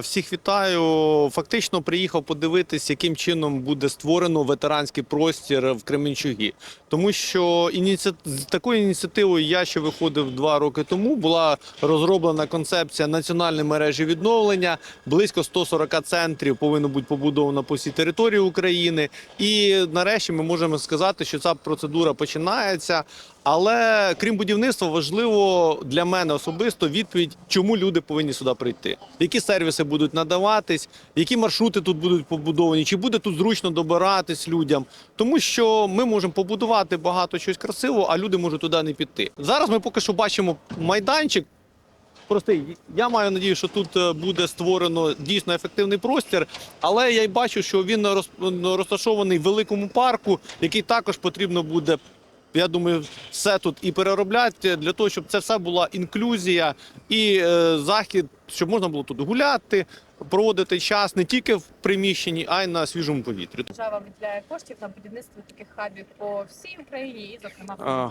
Всіх вітаю. Фактично приїхав подивитись, яким чином буде створено ветеранський простір в Кременчугі. Тому що ініці... такою ініціативою я ще виходив два роки тому. Була розроблена концепція національної мережі відновлення. Близько 140 центрів повинно бути побудовано по всій території України. І нарешті ми можемо сказати, що ця процедура починається. Але крім будівництва, важливо для мене особисто відповідь, чому люди повинні сюди прийти, які сервіси будуть надаватись, які маршрути тут будуть побудовані, чи буде тут зручно добиратись людям, тому що ми можемо побудувати багато щось красивого, а люди можуть туди не піти. Зараз ми поки що бачимо майданчик. Простий, я маю надію, що тут е, буде створено дійсно ефективний простір, але я й бачу, що він розташований в великому парку, який також потрібно буде я думаю, все тут і переробляти для того, щоб це все була інклюзія і е, захід, щоб можна було тут гуляти, проводити час не тільки в приміщенні, а й на свіжому повітрі. Держава виділяє коштів на будівництво таких хабів по всій Україні, і зокрема А.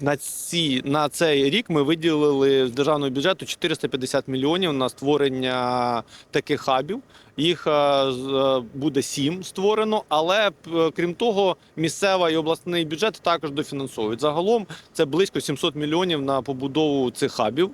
На ці на цей рік ми виділили з державного бюджету 450 мільйонів на створення таких хабів. Їх е, е, буде сім створено, але е, крім того, місцева і обласний бюджет також дофінансовують. Загалом це близько 700 мільйонів на побудову цих хабів.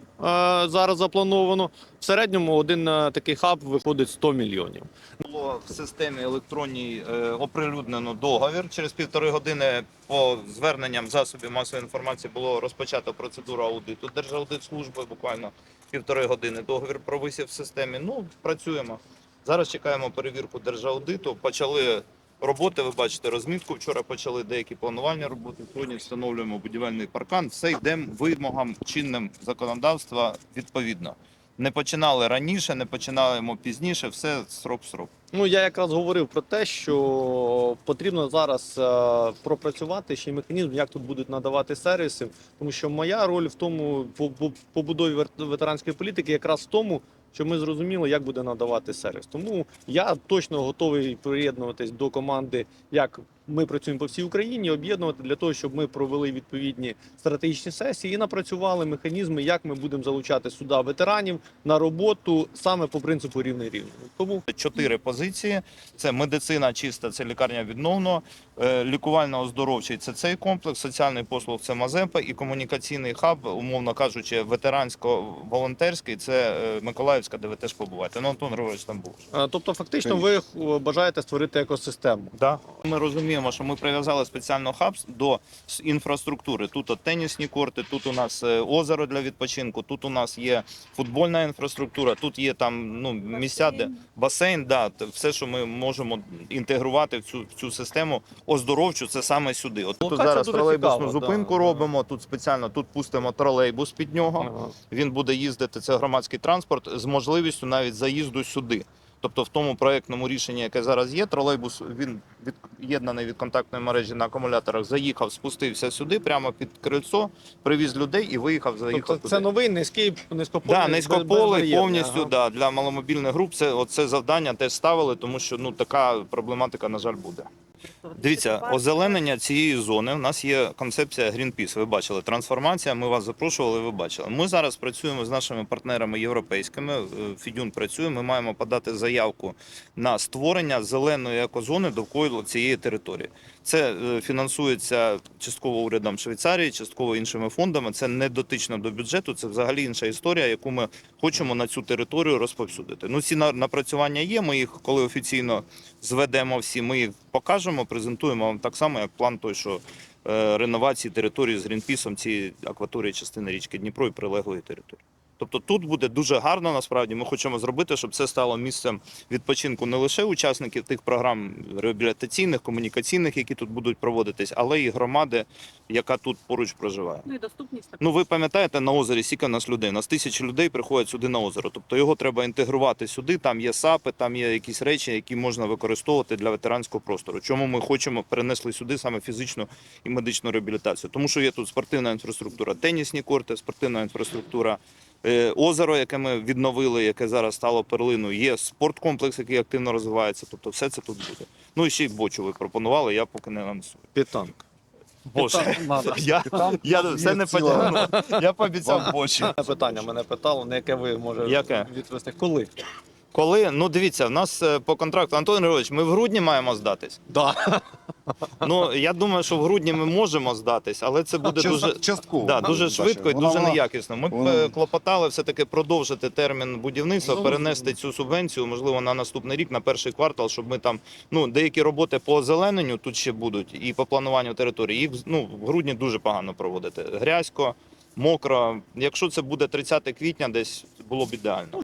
Зараз заплановано. В середньому один е, такий хаб виходить 100 мільйонів. Було в системі електронній е, оприлюднено договір. Через півтори години по зверненням засобів масової інформації було розпочато процедуру аудиту Держаудитслужби. Буквально півтори години договір провисів в системі. Ну працюємо. Зараз чекаємо перевірку Держаудиту. Почали роботи. Ви бачите розмітку. Вчора почали деякі планувальні роботи. Сьогодні встановлюємо будівельний паркан. Все йдемо вимогам чинним законодавства відповідно. Не починали раніше, не починаємо пізніше. Все срок срок. Ну я якраз говорив про те, що потрібно зараз е, пропрацювати ще й механізм, як тут будуть надавати сервіси. Тому що моя роль в тому по- по побудові ветеранської політики, якраз в тому, що ми зрозуміли, як буде надавати сервіс. Тому я точно готовий приєднуватись до команди, як ми працюємо по всій Україні, об'єднувати для того, щоб ми провели відповідні стратегічні сесії і напрацювали механізми, як ми будемо залучати сюди ветеранів на роботу саме по принципу рівний рівний. Тому Чотири позиції: це медицина чиста, це лікарня відновно, е, лікувально-оздоровчий це цей комплекс, соціальний послуг це Мазепа і комунікаційний хаб, умовно кажучи, ветерансько-волонтерський це е, Миколаївська, де ви теж побуваєте. Ну, Антон Григорович там був. Е, Тобто, фактично, ви бажаєте створити екосистему. Да. Ми розуміємо, що ми прив'язали спеціально хаб до інфраструктури. Тут от тенісні корти, тут у нас е, озеро для відпочинку, тут у нас є футбольна інфраструктура, тут є там ну, місця, де басейн, да, все, що ми можемо інтегрувати в цю, в цю систему оздоровчу, це саме сюди. От тут зараз тролейбусну цікава, зупинку да. робимо. Тут спеціально тут пустимо тролейбус під нього. Ага. Він буде їздити, це громадський транспорт з можливістю навіть заїзду сюди. Тобто в тому проектному рішенні, яке зараз є, тролейбус він від'єднаний від контактної мережі на акумуляторах, заїхав, спустився сюди, прямо під крильцо, привіз людей і виїхав, заїхав Тобто, туди. це новий низький низькополий. Да, низькополий повністю ага. да, для маломобільних груп. Це оце завдання теж ставили, тому що ну така проблематика, на жаль, буде. Дивіться, озеленення цієї зони. У нас є концепція Greenpeace. Ви бачили трансформація. Ми вас запрошували. Ви бачили. Ми зараз працюємо з нашими партнерами європейськими. е, Фідюн працює. Ми маємо подати заявку на створення зеленої екозони довкола цієї території. Це е, фінансується частково урядом Швейцарії, частково іншими фондами. Це не дотично до бюджету. Це взагалі інша історія, яку ми хочемо на цю територію розповсюдити. Ну ці на- напрацювання є. Ми їх, коли офіційно зведемо всі, ми їх покажемо, презентуємо вам так само, як план той, що е, реновації території з Грінпісом цієї акваторії частини річки Дніпро і прилеглої території. Тобто тут буде дуже гарно. Насправді ми хочемо зробити, щоб це стало місцем відпочинку не лише учасників тих програм реабілітаційних, комунікаційних, які тут будуть проводитись, але і громади, яка тут поруч проживає. Ну і доступність Ну ви пам'ятаєте, на озері у нас людей? Нас тисячі людей приходять сюди на озеро. Тобто його треба інтегрувати сюди. Там є САПи, там є якісь речі, які можна використовувати для ветеранського простору. Чому ми хочемо перенесли сюди саме фізичну і медичну реабілітацію? Тому що є тут спортивна інфраструктура, тенісні корти, спортивна інфраструктура. Е, Озеро, яке ми відновили, яке зараз стало перлиною, є спорткомплекс, який активно розвивається. Тобто, все це тут буде. Ну і ще й бочу ви пропонували. Я поки не анонсую. Під танк. Боже, я, я все не потягну. Я пообіцяв бочі. Питання мене питало, на яке ви може Яке? відвести. Коли? Коли, ну дивіться, в нас е, по контракту Антон Григорович, ми в грудні маємо здатись. Да. Ну я думаю, що в грудні ми можемо здатись, але це буде дуже. частково. Да, дуже швидко і дуже неякісно. Ми б е, клопотали все-таки продовжити термін будівництва, Ну, перенести цю субвенцію, можливо, на наступний рік, на перший квартал, щоб ми там ну деякі роботи по озелененню тут ще будуть, і по плануванню території. Їх ну в грудні дуже погано проводити. Грязько, мокро. Якщо це буде 30 квітня, десь було б ідеально.